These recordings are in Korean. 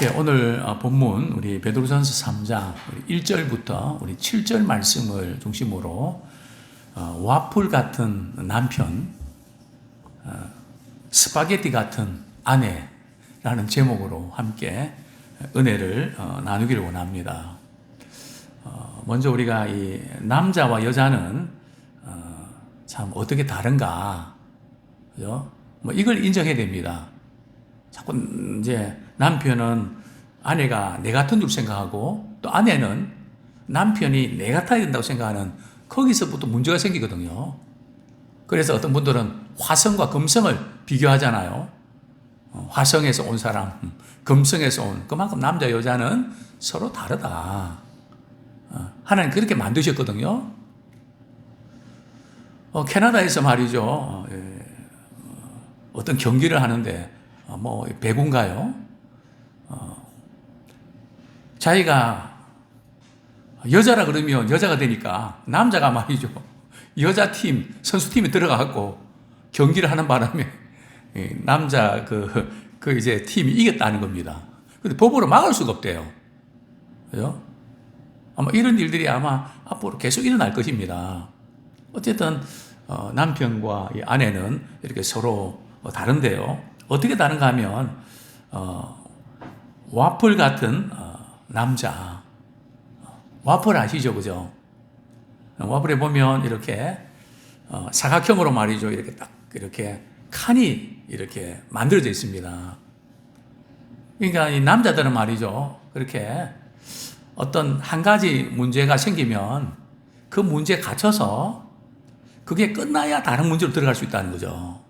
네, 오늘 어, 본문 우리 베드로전서 3장 1절부터 우리 7절 말씀을 중심으로 어, 와플 같은 남편, 어, 스파게티 같은 아내라는 제목으로 함께 은혜를 어, 나누기를 원합니다. 어, 먼저 우리가 이 남자와 여자는 어, 참 어떻게 다른가, 그죠? 뭐 이걸 인정해야 됩니다. 자꾸 이제 남편은 아내가 내 같은 줄 생각하고 또 아내는 남편이 내 같아야 된다고 생각하는 거기서부터 문제가 생기거든요. 그래서 어떤 분들은 화성과 금성을 비교하잖아요. 어, 화성에서 온 사람, 음, 금성에서 온 그만큼 남자 여자는 서로 다르다. 어, 하나님 그렇게 만드셨거든요. 어, 캐나다에서 말이죠. 어, 예, 어, 어떤 경기를 하는데 어, 뭐 배구인가요? 어, 자기가 여자라 그러면 여자가 되니까 남자가 말이죠. 여자 팀 선수팀에 들어가고 경기를 하는 바람에 이 남자 그, 그 이제 팀이 이겼다는 겁니다. 근데 법으로 막을 수가 없대요. 그죠? 아마 이런 일들이 아마 앞으로 계속 일어날 것입니다. 어쨌든 어, 남편과 이 아내는 이렇게 서로 어, 다른데요. 어떻게 다른가 하면 어, 와플 같은 어, 남자 와플 아시죠, 그죠? 와플에 보면 이렇게 어, 사각형으로 말이죠, 이렇게 딱 이렇게 칸이 이렇게 만들어져 있습니다. 그러니까 이 남자들은 말이죠, 그렇게 어떤 한 가지 문제가 생기면 그 문제에 갇혀서 그게 끝나야 다른 문제로 들어갈 수 있다는 거죠.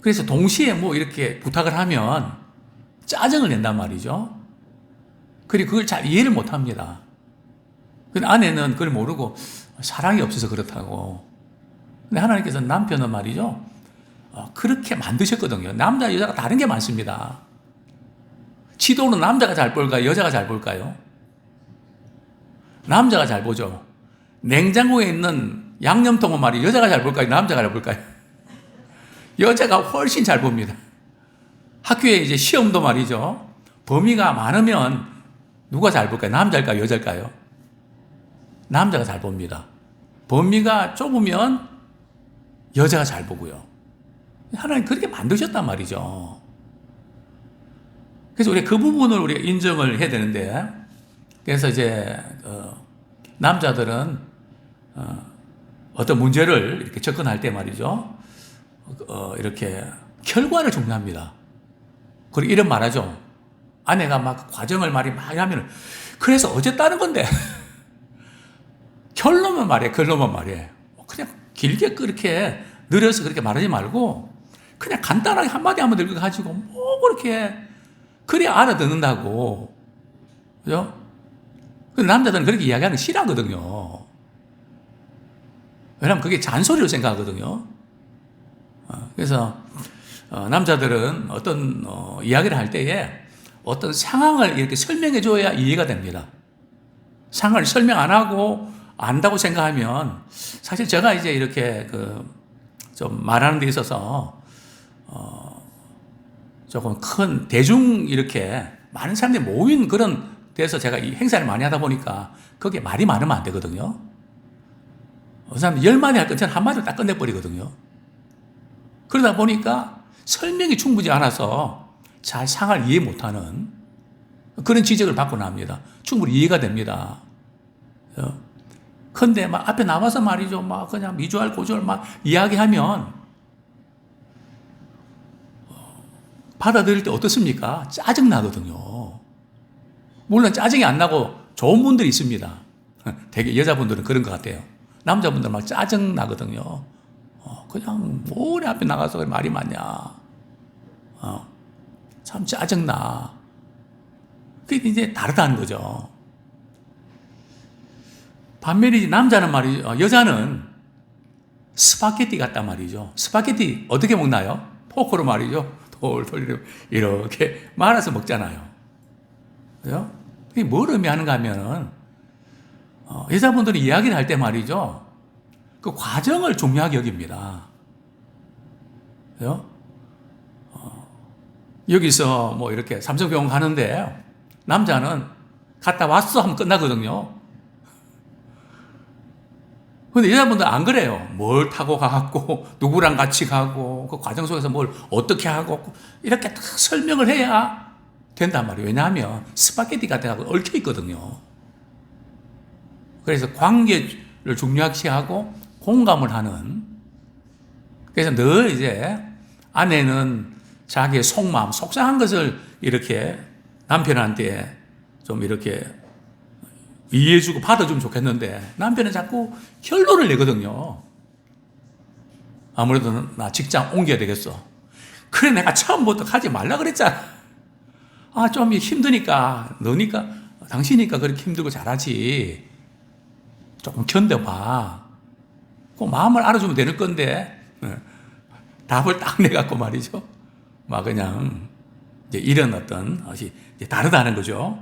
그래서 동시에 뭐 이렇게 부탁을 하면 짜증을 낸단 말이죠. 그리고 그걸 잘 이해를 못 합니다. 근데 아내는 그걸 모르고 사랑이 없어서 그렇다고. 근데 하나님께서 남편은 말이죠. 어, 그렇게 만드셨거든요. 남자, 여자가 다른 게 많습니다. 지도는 남자가 잘 볼까요? 여자가 잘 볼까요? 남자가 잘 보죠. 냉장고에 있는 양념통은 말이 여자가 잘 볼까요? 남자가 잘 볼까요? 여자가 훨씬 잘 봅니다. 학교에 이제 시험도 말이죠. 범위가 많으면 누가 잘 볼까요? 남자일까요? 여자일까요? 남자가 잘 봅니다. 범위가 좁으면 여자가 잘 보고요. 하나님 그렇게 만드셨단 말이죠. 그래서 우리 그 부분을 우리가 인정을 해야 되는데, 그래서 이제, 어, 남자들은, 어, 어떤 문제를 이렇게 접근할 때 말이죠. 어, 이렇게 결과를 중요합니다. 그리고 이런 말 하죠. 아내가 막 과정을 말이 많이 하면, 그래서 어쨌다는 건데. 결론만 말해, 결론만 말해. 그냥 길게 그렇게 느려서 그렇게 말하지 말고, 그냥 간단하게 한마디 한번 늙어가지고, 뭐 그렇게, 그래야 알아듣는다고. 그죠? 근데 남자들은 그렇게 이야기하는 거 싫어하거든요. 왜냐면 그게 잔소리로 생각하거든요. 어, 그래서 어, 남자들은 어떤 어, 이야기를 할 때에 어떤 상황을 이렇게 설명해 줘야 이해가 됩니다. 상황을 설명 안 하고 안다고 생각하면 사실 제가 이제 이렇게 그 좀 말하는 데 있어서 어 조금 큰 대중 이렇게 많은 사람들이 모인 그런 데서 제가 이 행사를 많이 하다 보니까 거기에 말이 많으면 안 되거든요. 그 사람 열 마디 할건 저는 한 마디로 딱 끝내버리거든요. 그러다 보니까 설명이 충분히 않아서 잘 상을 이해 못하는 그런 지적을 받고 납니다. 충분히 이해가 됩니다. 근데 막 앞에 나와서 말이죠. 막 그냥 미주알 고주알 막 이야기하면 받아들일 때 어떻습니까? 짜증 나거든요. 물론 짜증이 안 나고 좋은 분들이 있습니다. 되게 여자분들은 그런 것 같아요. 남자분들 막 짜증 나거든요. 어, 그냥 뭐래 앞에 나가서 말이 많냐. 어, 참 짜증 나. 그게 이제 다르다는 거죠. 반면에 남자는 말이죠. 여자는 스파게티 같단 말이죠. 스파게티 어떻게 먹나요? 포크로 말이죠. 돌돌 이렇게 말아서 먹잖아요. 그죠? 이게 뭘 의미하는가 하면은, 어, 여자분들이 이야기를 할 때 말이죠. 그 과정을 중요하게 여깁니다. 그죠? 어, 여기서 뭐 이렇게 삼성병원 가는데 남자는 갔다 왔어 하면 끝나거든요. 근데 여자분들 안 그래요. 뭘 타고 가고, 누구랑 같이 가고, 그 과정 속에서 뭘 어떻게 하고, 이렇게 다 설명을 해야 된단 말이에요. 왜냐하면 스파게티 같은 거 얽혀 있거든요. 그래서 관계를 중요시 하고 공감을 하는. 그래서 늘 이제 아내는 자기의 속마음, 속상한 것을 이렇게 남편한테 좀 이렇게 이해해주고 받아주면 좋겠는데 남편은 자꾸 결론을 내거든요. 아무래도 나 직장 옮겨야 되겠어. 그래 내가 처음부터 가지 말라 그랬잖아. 아 좀 힘드니까 너니까 당신이니까 그렇게 힘들고 잘하지. 조금 견뎌봐. 그 마음을 알아주면 되는 건데 네. 답을 딱 내갖고 말이죠. 막 그냥 이제 이런 어떤 것이 다르다는 거죠.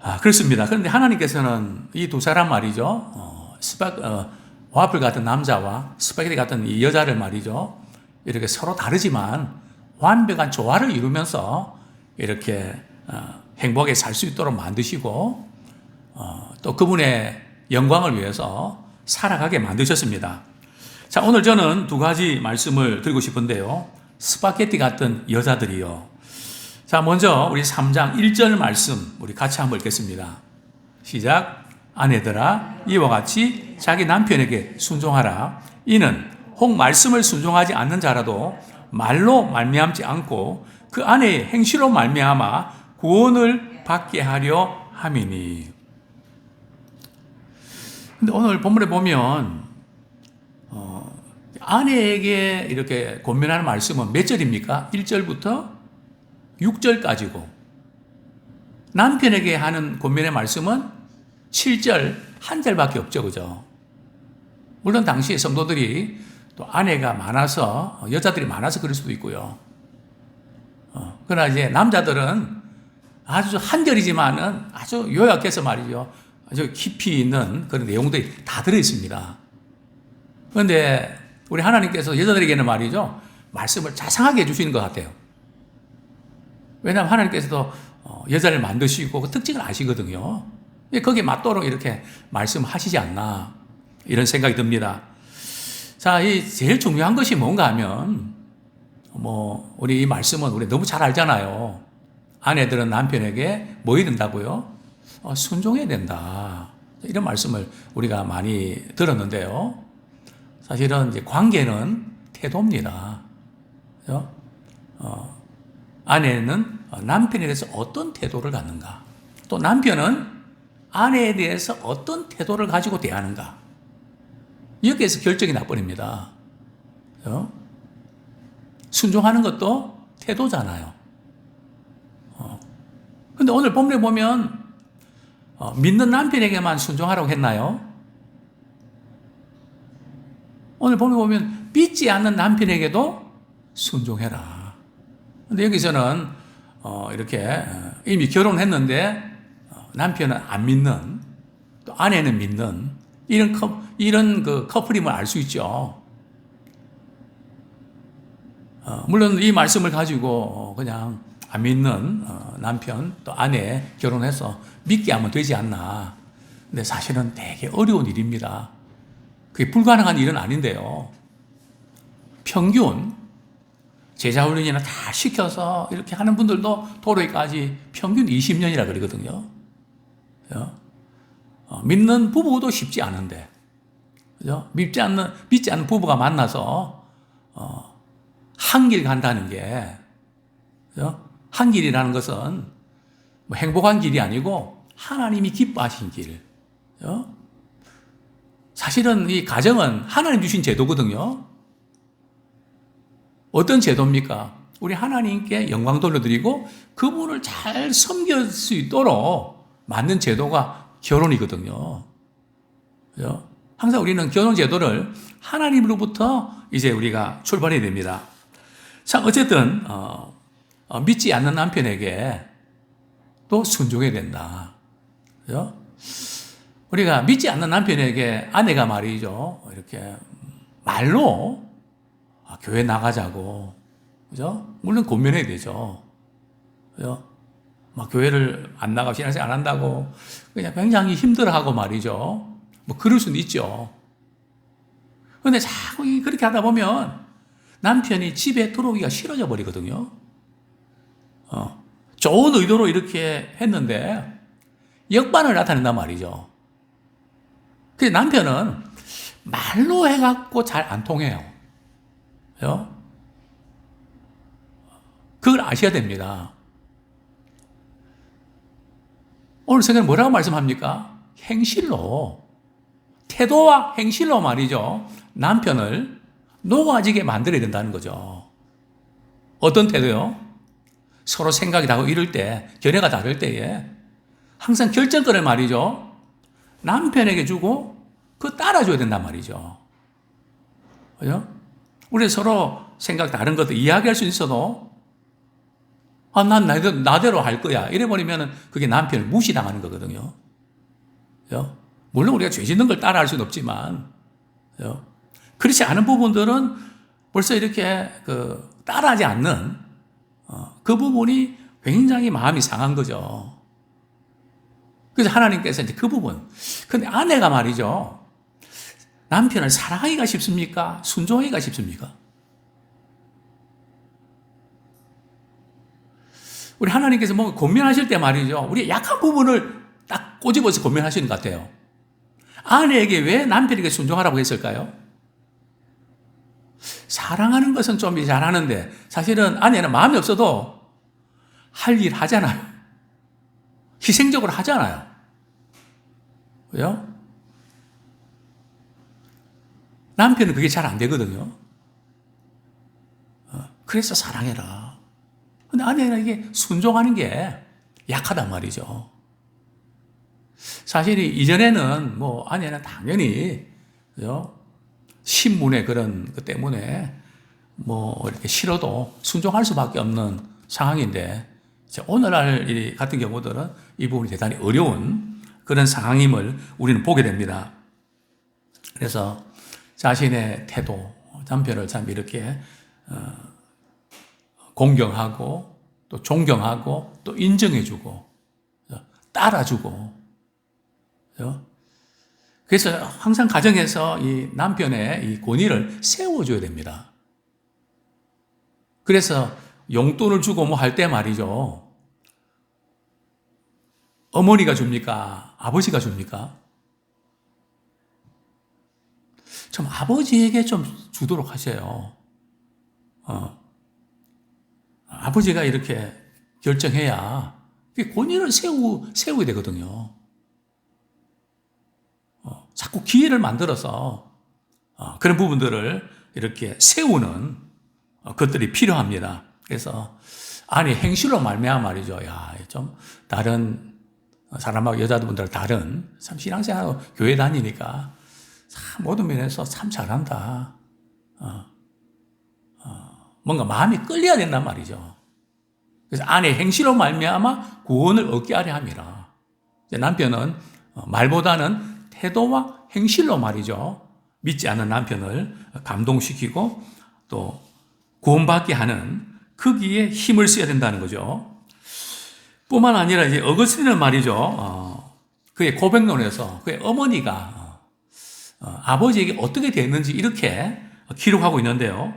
아, 그렇습니다. 그런데 하나님께서는 이 두 사람 말이죠. 어, 스파, 어, 와플 같은 남자와 스파게티 같은 이 여자를 말이죠. 이렇게 서로 다르지만 완벽한 조화를 이루면서 이렇게 어, 행복하게 살 수 있도록 만드시고 어, 또 그분의 영광을 위해서 살아가게 만드셨습니다. 자, 오늘 저는 두 가지 말씀을 드리고 싶은데요. 스파게티 같은 여자들이요. 자, 먼저 우리 3장 1절 말씀 우리 같이 한번 읽겠습니다. 시작. 아내들아 이와 같이 자기 남편에게 순종하라. 이는 혹 말씀을 순종하지 않는 자라도 말로 말미암지 않고 그 아내의 행실로 말미암아 구원을 받게 하려 함이니. 근데 오늘 본문에 보면 어, 아내에게 이렇게 권면하는 말씀은 몇 절입니까? 1절부터 6절까지고 남편에게 하는 권면의 말씀은 7절 한 절밖에 없죠. 그죠? 물론 당시에 성도들이 또 아내가 많아서 여자들이 많아서 그럴 수도 있고요. 어, 그러나 이제 남자들은 아주 한 절이지만은 아주 요약해서 말이죠. 아주 깊이 있는 그런 내용들이 다 들어 있습니다. 그런데 우리 하나님께서 여자들에게는 말이죠. 말씀을 자상하게 해주시는 것 같아요. 왜냐하면 하나님께서도 어, 여자를 만드시고 그 특징을 아시거든요. 거기에 맞도록 이렇게 말씀하시지 않나 이런 생각이 듭니다. 자, 이 제일 중요한 것이 뭔가 하면 뭐 우리 이 말씀은 우리 너무 잘 알잖아요. 아내들은 남편에게 뭐 해야 된다고요? 어, 순종해야 된다. 이런 말씀을 우리가 많이 들었는데요. 사실은 이제 관계는 태도입니다. 그죠? 어, 아내는 남편에 대해서 어떤 태도를 갖는가? 또 남편은 아내에 대해서 어떤 태도를 가지고 대하는가? 여기에서 결정이 나버립니다. 어? 순종하는 것도 태도잖아요. 어. 근데 오늘 본문에 보면 어, 믿는 남편에게만 순종하라고 했나요? 오늘 본문에 보면 믿지 않는 남편에게도 순종해라. 근데 여기서는 어, 이렇게 이미 결혼했는데 어, 남편은 안 믿는 또 아내는 믿는 이런 커, 이런 그 커플임을 알 수 있죠. 어, 물론 이 말씀을 가지고 그냥 안 믿는 남편 또 아내 결혼해서 믿게 하면 되지 않나. 근데 사실은 되게 어려운 일입니다. 그게 불가능한 일은 아닌데요. 평균 제자훈련이나 다 시켜서 이렇게 하는 분들도 도로에까지 평균 20년이라 그러거든요. 어, 믿는 부부도 쉽지 않은데, 그죠? 믿지 않는, 믿지 않는 부부가 만나서, 어, 한길 간다는 게, 그죠? 한 길이라는 것은 뭐 행복한 길이 아니고 하나님이 기뻐하신 길. 그죠? 사실은 이 가정은 하나님 주신 제도거든요. 어떤 제도입니까? 우리 하나님께 영광 돌려드리고 그분을 잘 섬길 수 있도록 만든 제도가 결혼이거든요. 그죠? 항상 우리는 결혼 제도를 하나님으로부터 이제 우리가 출발해야 됩니다. 자, 어쨌든, 어, 어, 믿지 않는 남편에게 또 순종해야 된다. 그죠? 우리가 믿지 않는 남편에게 아내가 말이죠. 이렇게 말로 아, 교회 나가자고 그죠? 물론 권면해야 되죠. 그죠? 막 교회를 안 나가고 신앙생활 안 한다고 그냥 굉장히 힘들어하고 말이죠. 뭐 그럴 수는 있죠. 근데 자꾸 이- 그렇게 하다 보면 남편이 집에 들어오기가 싫어져 버리거든요. 어, 좋은 의도로 이렇게 했는데 역반을 나타낸단 말이죠. 그 남편은 말로 해갖고 잘 안 통해요. 그죠? 그걸 아셔야 됩니다. 오늘 성경은 뭐라고 말씀합니까? 행실로, 태도와 행실로 말이죠. 남편을 녹아지게 만들어야 된다는 거죠. 어떤 태도요? 서로 생각이 다르고 이럴 때, 견해가 다를 때에 항상 결정권을 말이죠. 남편에게 주고 그 따라줘야 된단 말이죠. 그죠? 우리 서로 생각 다른 것도 이야기할 수 있어도 아, 난 나대로, 나대로 할 거야. 이래버리면 그게 남편을 무시당하는 거거든요. 그죠? 물론 우리가 죄 짓는 걸 따라 할 수는 없지만, 그죠? 그렇지 않은 부분들은 벌써 이렇게 그 따라하지 않는 어, 그 부분이 굉장히 마음이 상한 거죠. 그래서 하나님께서 이제 그 부분. 근데 아내가 말이죠. 남편을 사랑하기가 쉽습니까? 순종하기가 쉽습니까? 우리 하나님께서 뭔가 고민하실 때 말이죠. 우리 약한 부분을 딱 꼬집어서 고민하시는 것 같아요. 아내에게 왜 남편에게 순종하라고 했을까요? 사랑하는 것은 좀 잘하는데 사실은 아내는 마음이 없어도 할 일 하잖아요. 희생적으로 하잖아요. 그죠? 남편은 그게 잘 안 되거든요. 어, 그래서 사랑해라. 근데 아내는 이게 순종하는 게 약하단 말이죠. 사실 이전에는 뭐 아내는 당연히 그죠? 신문의 그런 것 때문에 뭐 이렇게 싫어도 순종할 수밖에 없는 상황인데 오늘날 이 같은 경우들은 이 부분이 대단히 어려운 그런 상황임을 우리는 보게 됩니다. 그래서 자신의 태도, 남편을 참 이렇게 어, 공경하고 또 존경하고 또 인정해주고 따라주고 그죠? 그래서 항상 가정에서 이 남편의 이 권위를 세워줘야 됩니다. 그래서 용돈을 주고 뭐 할 때 말이죠. 어머니가 줍니까? 아버지가 줍니까? 좀 아버지에게 좀 주도록 하세요. 어. 아버지가 이렇게 결정해야 권위를 세우, 세워야 되거든요. 어, 자꾸 기회를 만들어서 어, 그런 부분들을 이렇게 세우는 어, 것들이 필요합니다. 그래서 아니 행실로 말미암아 말이죠. 야, 좀 다른 사람하고 여자분들 다른 참 신앙생활하고 교회 다니니까 참 모든 면에서 참 잘한다. 어, 어, 뭔가 마음이 끌려야 된단 말이죠. 그래서 아내 행실로 말미암아 구원을 얻게 하려 함이라. 남편은 어, 말보다는 태도와 행실로 말이죠. 믿지 않는 남편을 감동시키고 또 구원받게 하는 크기에 힘을 써야 된다는 거죠. 뿐만 아니라 이제 어거스틴은 말이죠. 어, 그의 고백론에서 그의 어머니가 어, 아버지에게 어떻게 됐는지 이렇게 기록하고 있는데요.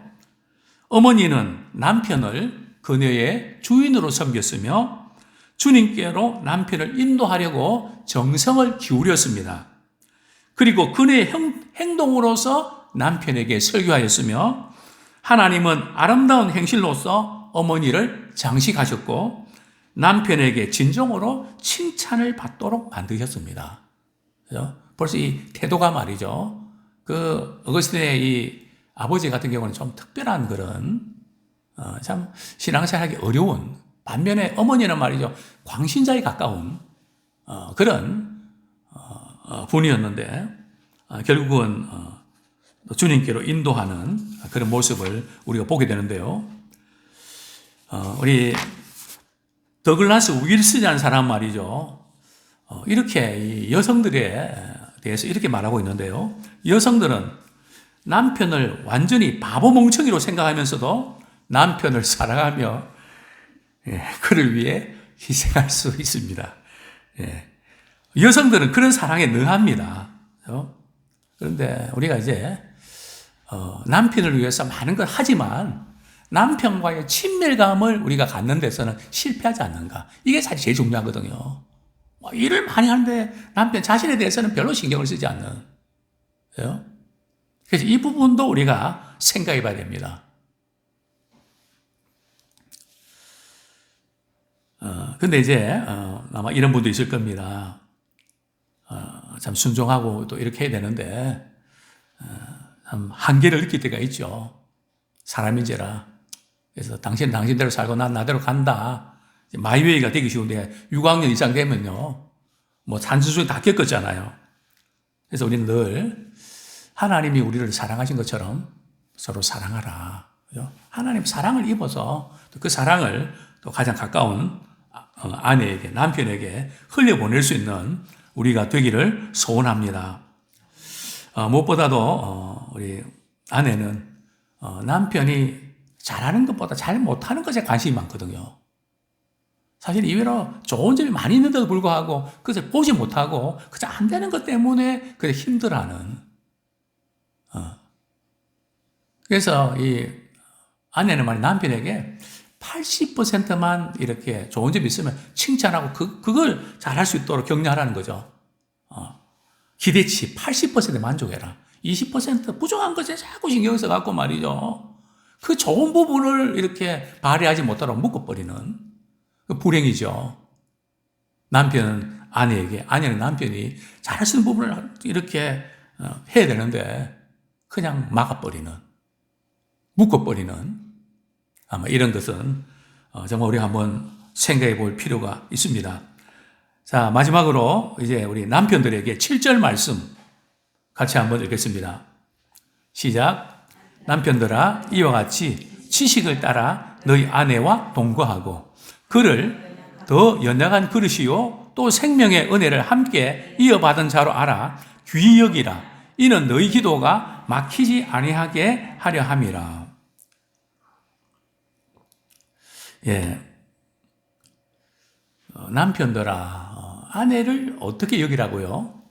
어머니는 남편을 그녀의 주인으로 섬겼으며 주님께로 남편을 인도하려고 정성을 기울였습니다. 그리고 그녀의 행동으로서 남편에게 설교하였으며 하나님은 아름다운 행실로서 어머니를 장식하셨고 남편에게 진정으로 칭찬을 받도록 만드셨습니다. 그죠? 벌써 이 태도가 말이죠. 그 어거스틴의 이 아버지 같은 경우는 좀 특별한 그런 어, 참 신앙생활하기 어려운 반면에 어머니는 말이죠 광신자에 가까운 어, 그런 어, 분이었는데 결국은 주님께로 인도하는 그런 모습을 우리가 보게 되는데요. 우리 더글라스 윌슨이라는 사람 말이죠. 이렇게 여성들에 대해서 이렇게 말하고 있는데요. 여성들은 남편을 완전히 바보 멍청이로 생각하면서도 남편을 사랑하며 예, 그를 위해 희생할 수 있습니다. 예. 여성들은 그런 사랑에 능합니다. 어? 그런데 우리가 이제 어, 남편을 위해서 많은 걸 하지만 남편과의 친밀감을 우리가 갖는 데서는 실패하지 않는가. 이게 사실 제일 중요하거든요. 뭐 일을 많이 하는데 남편 자신에 대해서는 별로 신경을 쓰지 않는. 그래요? 그래서 이 부분도 우리가 생각해 봐야 됩니다. 어, 근데 이제, 어, 아마 이런 분도 있을 겁니다. 어, 참 순종하고 또 이렇게 해야 되는데, 어, 참 한계를 느낄 때가 있죠. 사람인지라. 그래서 당신 당신대로 살고 난 나대로 간다. 마이웨이가 되기 쉬운데 6학년 이상 되면요. 뭐 산수수 다 겪었잖아요. 그래서 우리는 늘 하나님이 우리를 사랑하신 것처럼 서로 사랑하라. 그죠? 하나님 사랑을 입어서 또그 사랑을 또 가장 가까운 어, 아내에게, 남편에게 흘려보낼 수 있는 우리가 되기를 소원합니다. 어, 무엇보다도 어, 우리 아내는 어, 남편이 잘하는 것보다 잘 못하는 것에 관심이 많거든요. 사실 이외로 좋은 점이 많이 있는데도 불구하고 그것을 보지 못하고 그저 안 되는 것 때문에 그래 힘들어하는. 어. 그래서 이 아내는 말이 남편에게 80%만 이렇게 좋은 점이 있으면 칭찬하고 그, 그걸 잘할 수 있도록 격려하라는 거죠. 어. 기대치 80% 만족해라. 20% 부족한 것에 자꾸 신경 써갖고 말이죠. 그 좋은 부분을 이렇게 발휘하지 못하도록 묶어버리는 그 불행이죠. 남편은 아내에게, 아내는 남편이 잘할 수 있는 부분을 이렇게 어, 해야 되는데 그냥 막아버리는, 묶어버리는 아마 이런 것은 어, 정말 우리가 한번 생각해 볼 필요가 있습니다. 자, 마지막으로 이제 우리 남편들에게 7절 말씀 같이 한번 읽겠습니다. 시작. 남편들아, 이와 같이 지식을 따라 너희 아내와 동거하고 그를 더 연약한 그릇이요 또 생명의 은혜를 함께 이어받은 자로 알아 귀히 여기라 이는 너희 기도가 막히지 아니하게 하려 함이라. 예. 어, 남편들아, 어, 아내를 어떻게 여기라고요?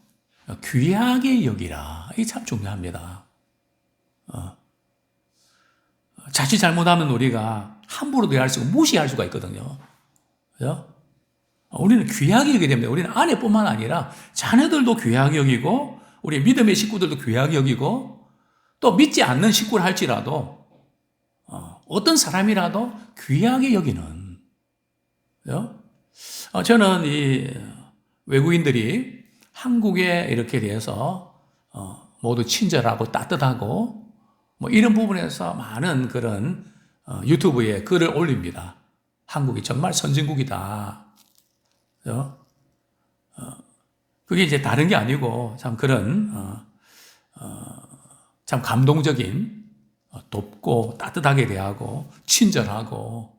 어, 귀하게 여기라. 이게 참 중요합니다. 자칫 잘못하면 우리가 함부로 대할 수가 무시할 수가 있거든요. 그죠? 우리는 귀하게 여기게 됩니다. 우리는 아내뿐만 아니라 자녀들도 귀하게 여기고 우리 믿음의 식구들도 귀하게 여기고 또 믿지 않는 식구를 할지라도 어 떤 사람이라도 귀하게 여기는 그죠? 저는 이 외국인들이 한국에 이렇게 대해서 모두 친절하고 따뜻하고 뭐 이런 부분에서 많은 그런 어, 유튜브에 글을 올립니다. 한국이 정말 선진국이다. 어? 어, 그게 이제 다른 게 아니고 참 그런 어, 어, 참 감동적인 어, 돕고 따뜻하게 대하고 친절하고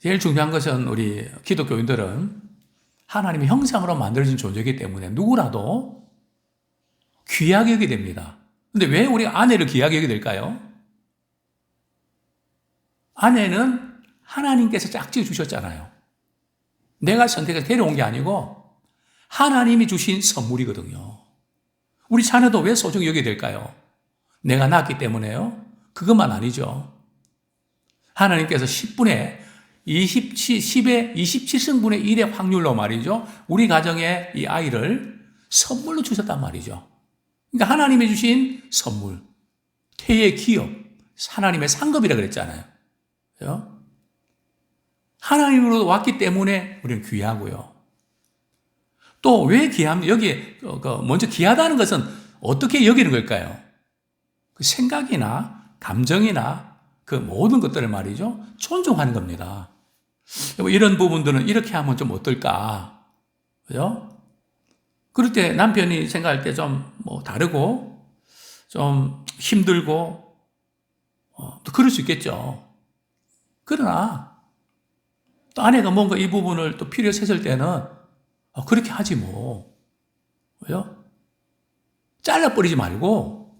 제일 중요한 것은 우리 기독교인들은 하나님의 형상으로 만들어진 존재이기 때문에 누구라도 귀하게 여기게 됩니다. 근데 왜 우리 아내를 귀하게 여기게 될까요? 아내는 하나님께서 짝지어 주셨잖아요. 내가 선택해서 데려온 게 아니고 하나님이 주신 선물이거든요. 우리 자녀도 왜 소중히 여기게 될까요? 내가 낳았기 때문에요? 그것만 아니죠. 하나님께서 10분의 27, 10의 27승분의 1의 확률로 말이죠. 우리 가정에 이 아이를 선물로 주셨단 말이죠. 그러니까 하나님이 주신 선물, 태의 기업, 하나님의 상급이라 그랬잖아요. 그죠? 하나님으로 왔기 때문에 우리는 귀하고요. 또 왜 귀함? 여기 그, 그 먼저 귀하다는 것은 어떻게 여기는 걸까요? 그 생각이나 감정이나 그 모든 것들을 말이죠 존중하는 겁니다. 이런 부분들은 이렇게 하면 좀 어떨까? 그죠? 그럴 때 남편이 생각할 때 좀 뭐 다르고 좀 힘들고 어, 또 그럴 수 있겠죠. 그러나 또 아내가 뭔가 이 부분을 또 필요해서 했을 때는 어, 그렇게 하지 뭐. 왜요? 잘라버리지 말고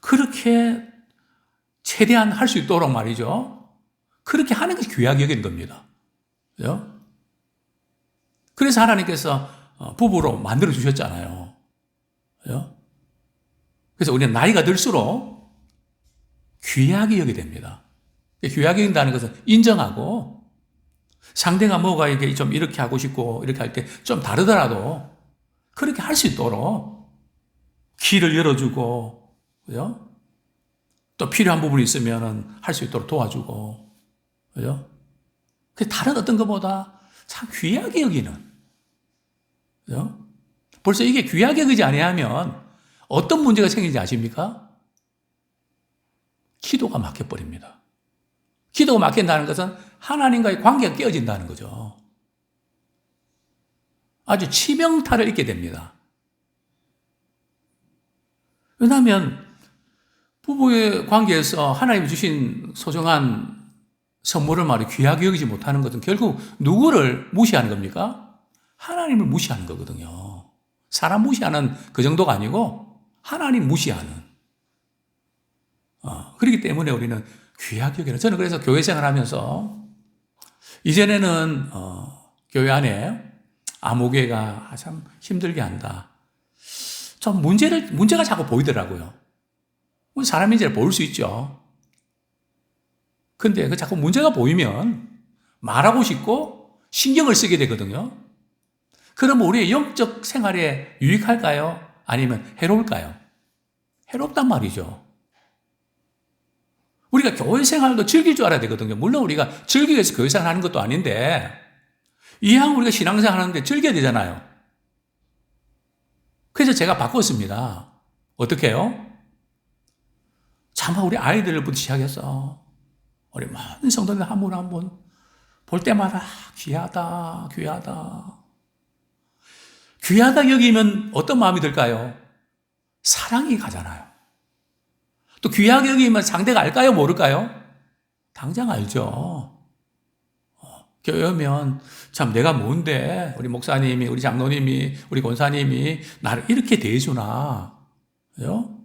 그렇게 최대한 할 수 있도록 말이죠. 그렇게 하는 것이 귀하게 여기는 겁니다. 그죠? 그래서 하나님께서 어, 부부로 만들어 주셨잖아요. 그죠? 그래서 우리는 나이가 들수록 귀하게 여게 됩니다. 귀하게 여긴다는 것은 인정하고 상대가 뭐가 이게 좀 이렇게 하고 싶고 이렇게 할 때 좀 다르더라도 그렇게 할 수 있도록 길을 열어주고, 그죠? 또 필요한 부분이 있으면 할 수 있도록 도와주고, 그죠? 그 다른 어떤 것보다 참 귀하게 여기는, 그죠? 벌써 이게 귀하게 여기지 아니하면 어떤 문제가 생기는지 아십니까? 기도가 막혀버립니다. 기도가 막힌다는 것은 하나님과의 관계가 깨어진다는 거죠. 아주 치명타를 입게 됩니다. 왜냐하면 부부의 관계에서 하나님이 주신 소중한 선물을 말이 귀하게 여기지 못하는 것은 결국 누구를 무시하는 겁니까? 하나님을 무시하는 거거든요. 사람 무시하는 그 정도가 아니고 하나님 무시하는. 어, 그렇기 때문에 우리는 귀하게 여기는. 저는 그래서 교회 생활하면서 이전에는 어, 교회 안에 아무개가 참 힘들게 한다. 좀 문제를, 문제가 자꾸 보이더라고요. 사람인지를 볼수 있죠. 근데 그 자꾸 문제가 보이면 말하고 싶고 신경을 쓰게 되거든요. 그럼 우리의 영적 생활에 유익할까요? 아니면 해로울까요? 해롭단 말이죠. 우리가 교회 생활도 즐길 줄 알아야 되거든요. 물론 우리가 즐기기 위해서 교회 생활 하는 것도 아닌데, 이왕 우리가 신앙생활 하는데 즐겨야 되잖아요. 그래서 제가 바꿨습니다. 어떻게 해요? 차마 우리 아이들부터 시작해서 우리 많은 성도들 한 분 한 분 볼 때마다 귀하다, 귀하다. 귀하다 여기면 어떤 마음이 들까요? 사랑이 가잖아요. 또 귀하게 여기면 상대가 알까요? 모를까요? 당장 알죠. 어, 교회 오면 참 내가 뭔데 우리 목사님이 우리 장로님이 우리 권사님이 나를 이렇게 대해주나 그죠?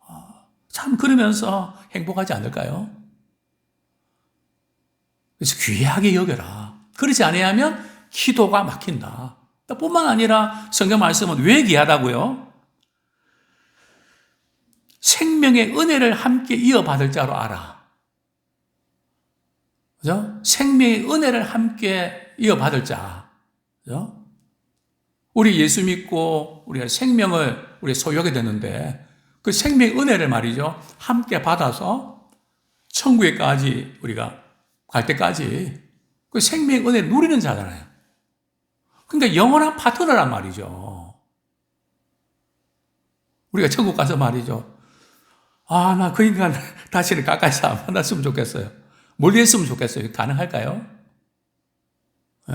어, 참 그러면서 행복하지 않을까요? 그래서 귀하게 여겨라. 그렇지 아니하면 기도가 막힌다. 뿐만 아니라 성경 말씀은 왜 귀하다고요? 생명의 은혜를 함께 이어받을 자로 알아. 그죠? 생명의 은혜를 함께 이어받을 자. 그죠? 우리 예수 믿고 우리가 생명을 우리 소유하게 되는데 그 생명의 은혜를 말이죠. 함께 받아서 천국에까지 우리가 갈 때까지 그 생명의 은혜를 누리는 자잖아요. 그러니까 영원한 파트너란 말이죠. 우리가 천국 가서 말이죠. 아, 나 그 인간 다시는 가까이서 안 만났으면 좋겠어요. 멀리 했으면 좋겠어요. 가능할까요? 예.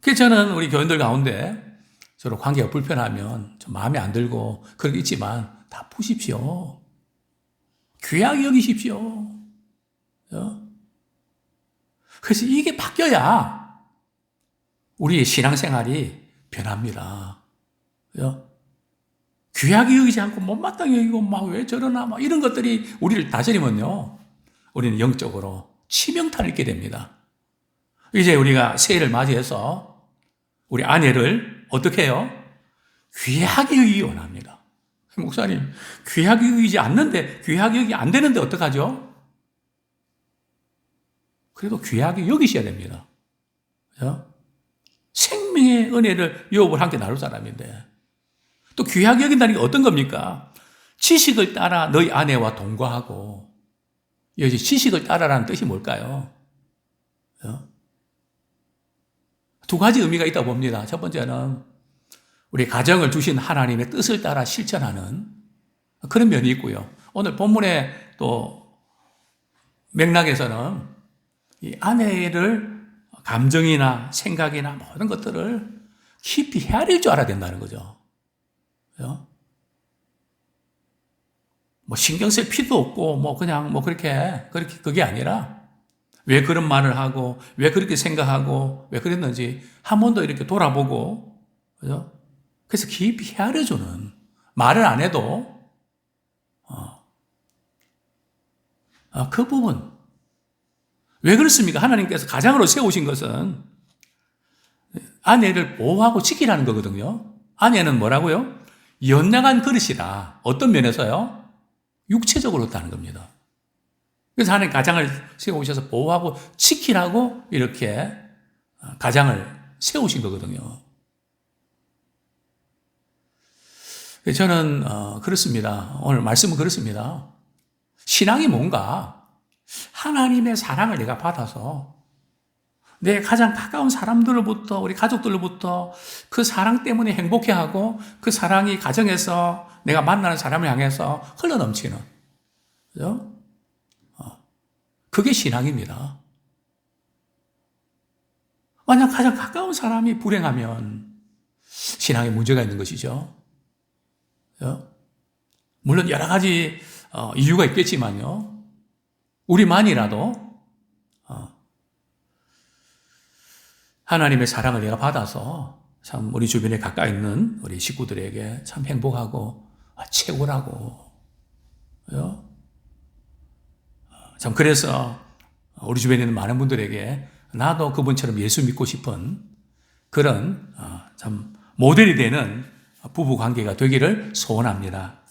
그래서 저는 우리 교인들 가운데 서로 관계가 불편하면 좀 마음에 안 들고 그런 게 있지만 다 푸십시오. 귀하게 여기십시오. 어? 그래서 이게 바뀌어야 우리의 신앙생활이 변합니다. 어? 귀하게 여기지 않고 못마땅히 여기고 막 왜 저러나 막 이런 것들이 우리를 다스리면요. 우리는 영적으로 치명타를 입게 됩니다. 이제 우리가 새해를 맞이해서 우리 아내를 어떻게 해요? 귀하게 여기기 원합니다. 목사님, 귀하게 여기지 않는데, 귀하게 여기 안 되는데 어떡하죠? 그래도 귀하게 여기셔야 됩니다. 그죠? 생명의 은혜를 유업을 함께 나눌 사람인데, 또 귀하게 여긴다는 게 어떤 겁니까? 지식을 따라 너희 아내와 동거하고, 여기 지식을 따라라는 뜻이 뭘까요? 그죠? 두 가지 의미가 있다고 봅니다. 첫 번째는 우리 가정을 주신 하나님의 뜻을 따라 실천하는 그런 면이 있고요. 오늘 본문의 또 맥락에서는 이 아내를 감정이나 생각이나 모든 것들을 깊이 헤아릴 줄 알아야 된다는 거죠. 그죠? 뭐 신경 쓸 필요도 없고 뭐 그냥 뭐 그렇게 그렇게 그게 아니라 왜 그런 말을 하고 왜 그렇게 생각하고 왜 그랬는지 한 번 더 이렇게 돌아보고 그죠? 그래서 깊이 헤아려 주는 말을 안 해도 어, 어, 그 부분. 왜 그렇습니까? 하나님께서 가장으로 세우신 것은 아내를 보호하고 지키라는 거거든요. 아내는 뭐라고요? 연약한 그릇이라. 어떤 면에서요? 육체적으로 다는 겁니다. 그래서 하나님 가장을 세우셔서 보호하고 지키라고 이렇게 가장을 세우신 거거든요. 저는 어, 그렇습니다. 오늘 말씀은 그렇습니다. 신앙이 뭔가 하나님의 사랑을 내가 받아서 내 가장 가까운 사람들로부터 우리 가족들로부터 그 사랑 때문에 행복해하고 그 사랑이 가정에서 내가 만나는 사람을 향해서 흘러넘치는 그죠? 어, 그게 신앙입니다. 만약 가장 가까운 사람이 불행하면 신앙에 문제가 있는 것이죠. 물론 여러 가지 어, 이유가 있겠지만요. 우리만이라도 어, 하나님의 사랑을 내가 받아서 참 우리 주변에 가까이 있는 우리 식구들에게 참 행복하고 아, 최고라고. 그죠? 어, 참 그래서 우리 주변에 있는 많은 분들에게 나도 그분처럼 예수 믿고 싶은 그런 어, 참 모델이 되는 부부 관계가 되기를 소원합니다.